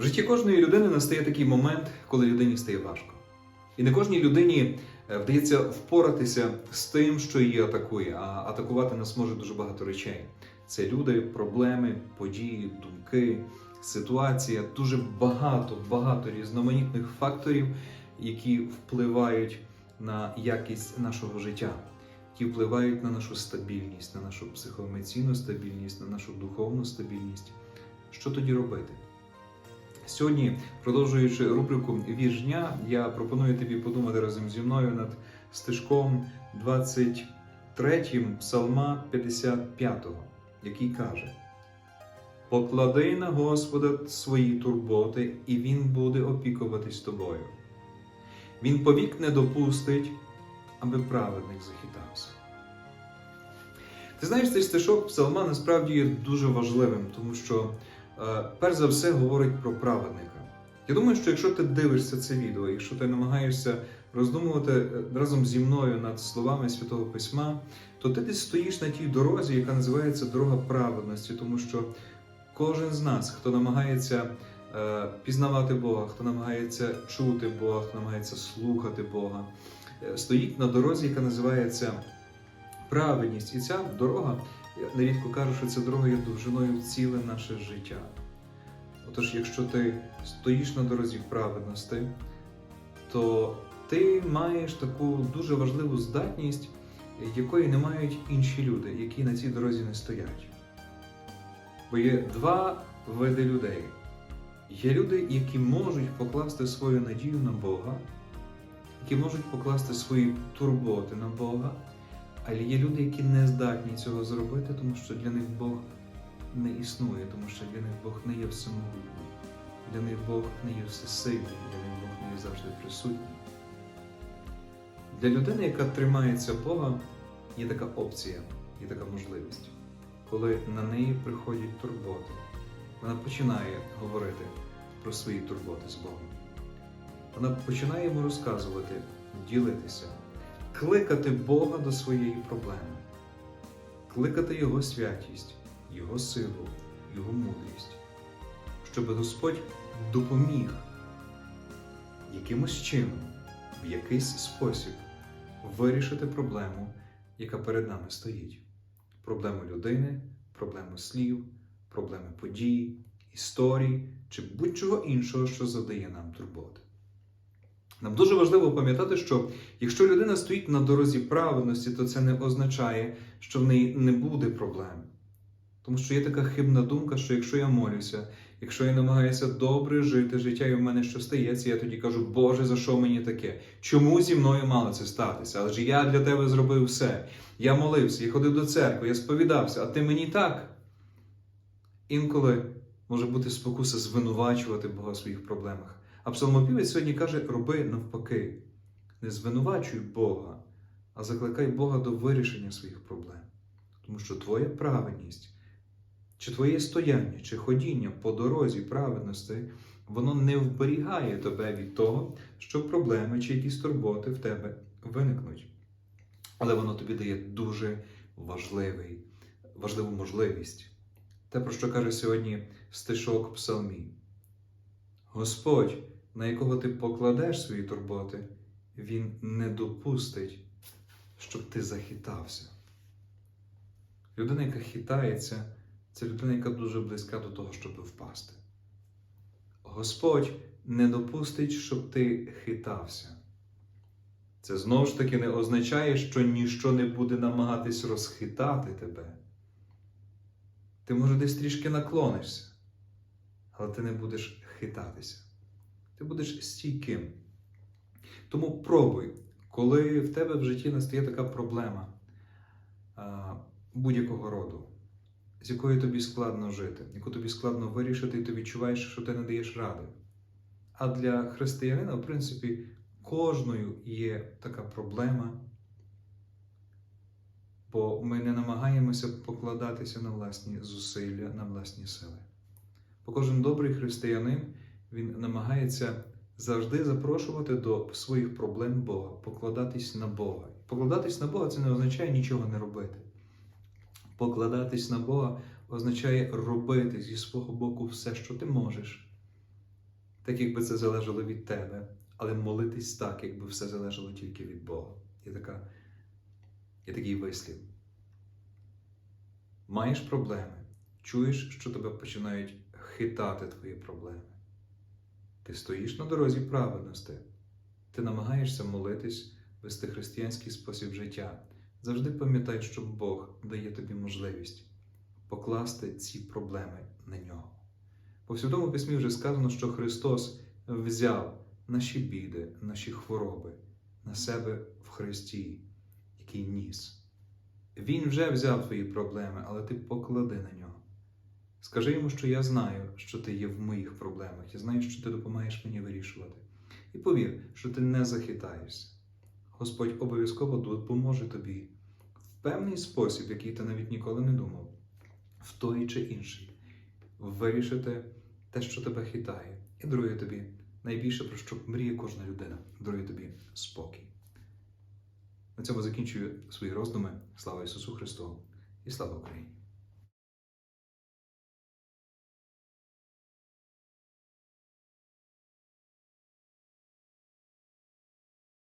В житті кожної людини настає такий момент, коли людині стає важко. І не кожній людині е, вдається впоратися з тим, що її атакує, а атакувати нас може дуже багато речей. Це люди, проблеми, події, думки, ситуація, дуже багато, багато різноманітних факторів, які впливають на якість нашого життя, які впливають на нашу стабільність, на нашу психоемоційну стабільність, на нашу духовну стабільність. Що тоді робити? Сьогодні, продовжуючи рубрику «Вірш дня», я пропоную тобі подумати разом зі мною над стежком 23 псалма 55, який каже: Поклади на Господа свої турботи, і Він буде опікуватись тобою. Він повік не допустить, аби праведник захитався. Ти знаєш, цей стишок псалма насправді є дуже важливим, тому що перш за все говорить про праведника. Я думаю, що якщо ти дивишся це відео, якщо ти намагаєшся роздумувати е, разом зі мною над словами Святого Письма, то ти десь стоїш на тій дорозі, яка називається дорога праведності, тому що кожен з нас, хто намагається е, пізнавати Бога, хто намагається чути Бога, хто намагається слухати Бога, е, стоїть на дорозі, яка називається праведність. І ця дорога, я нерідко кажу, що ця дорога є довжиною ціле наше життя. Отож, якщо ти стоїш на дорозі праведності, то ти маєш таку дуже важливу здатність, якої не мають інші люди, які на цій дорозі не стоять. Бо є два види людей. Є люди, які можуть покласти свою надію на Бога, які можуть покласти свої турботи на Бога, але є люди, які не здатні цього зробити, тому що для них Бог не існує, тому що для них Бог не є всемогутній, для них Бог не є всесильний, для них Бог не є завжди присутній. Для людини, яка тримається Бога, є така опція, є така можливість, коли на неї приходять турботи. Вона починає говорити про свої турботи з Богом. Вона починає йому розказувати, ділитися, кликати Бога до своєї проблеми, кликати Його святість, Його силу, Його мудрість, щоб Господь допоміг якимось чином, в якийсь спосіб вирішити проблему, яка перед нами стоїть. Проблему людини, проблему слів, проблеми подій, історій чи будь-чого іншого, що завдає нам турботи. Нам дуже важливо пам'ятати, що якщо людина стоїть на дорозі праведності, то це не означає, що в неї не буде проблем. Тому що є така хибна думка, що якщо я молюся, якщо я намагаюся добре жити життя, і в мене що стається, я тоді кажу, Боже, за що мені таке? Чому зі мною мало це статися? Адже я для тебе зробив все. Я молився, я ходив до церкви, я сповідався, а ти мені так. Інколи може бути спокуса звинувачувати Бога в своїх проблемах. А псалмопівець сьогодні каже: роби навпаки, не звинувачуй Бога, а закликай Бога до вирішення своїх проблем. Тому що твоя праведність, чи твоє стояння, чи ходіння по дорозі праведності, воно не вберігає тебе від того, що проблеми чи якісь турботи в тебе виникнуть. Але воно тобі дає дуже важливий, важливу можливість. Те, про що каже сьогодні стишок псалмі. Господь, на якого ти покладеш свої турботи, Він не допустить, щоб ти захитався. Людина, яка хитається, це людина, яка дуже близька до того, щоб впасти. Господь не допустить, щоб ти хитався. Це знову ж таки не означає, що ніщо не буде намагатись розхитати тебе. Ти, може, десь трішки наклонишся, але ти не будеш хитатися. Ти будеш стійким. Тому пробуй, коли в тебе в житті настає така проблема будь-якого роду, з якою тобі складно жити, яку тобі складно вирішити, і ти відчуваєш, що ти не даєш ради. А для християнина, в принципі, кожною є така проблема, бо ми не намагаємося покладатися на власні зусилля, на власні сили. Кожен добрий християнин він намагається завжди запрошувати до своїх проблем Бога, покладатись на Бога. Покладатись на Бога це не означає нічого не робити. Покладатись на Бога означає робити зі свого боку все, що ти можеш, так якби це залежало від тебе, але молитись так, якби все залежало тільки від Бога. Є, така, є такий вислів. Маєш проблеми, чуєш, що тебе починають хитати твої проблеми. Ти стоїш на дорозі праведності, ти намагаєшся молитись, вести християнський спосіб життя. Завжди пам'ятай, що Бог дає тобі можливість покласти ці проблеми на нього. По Святому Письмі вже сказано, що Христос взяв наші біди, наші хвороби на себе в Христі, який ніс. Він вже взяв твої проблеми, але ти поклади на нього. Скажи йому, що я знаю, що ти є в моїх проблемах, я знаю, що ти допомагаєш мені вирішувати. І повір, що ти не захитаєшся. Господь обов'язково допоможе тобі в певний спосіб, який ти навіть ніколи не думав, в той чи інший, вирішити те, що тебе хитає, і дарує тобі найбільше, про що мріє кожна людина, дарує тобі спокій. На цьому закінчую свої роздуми. Слава Ісусу Христу і слава Україні!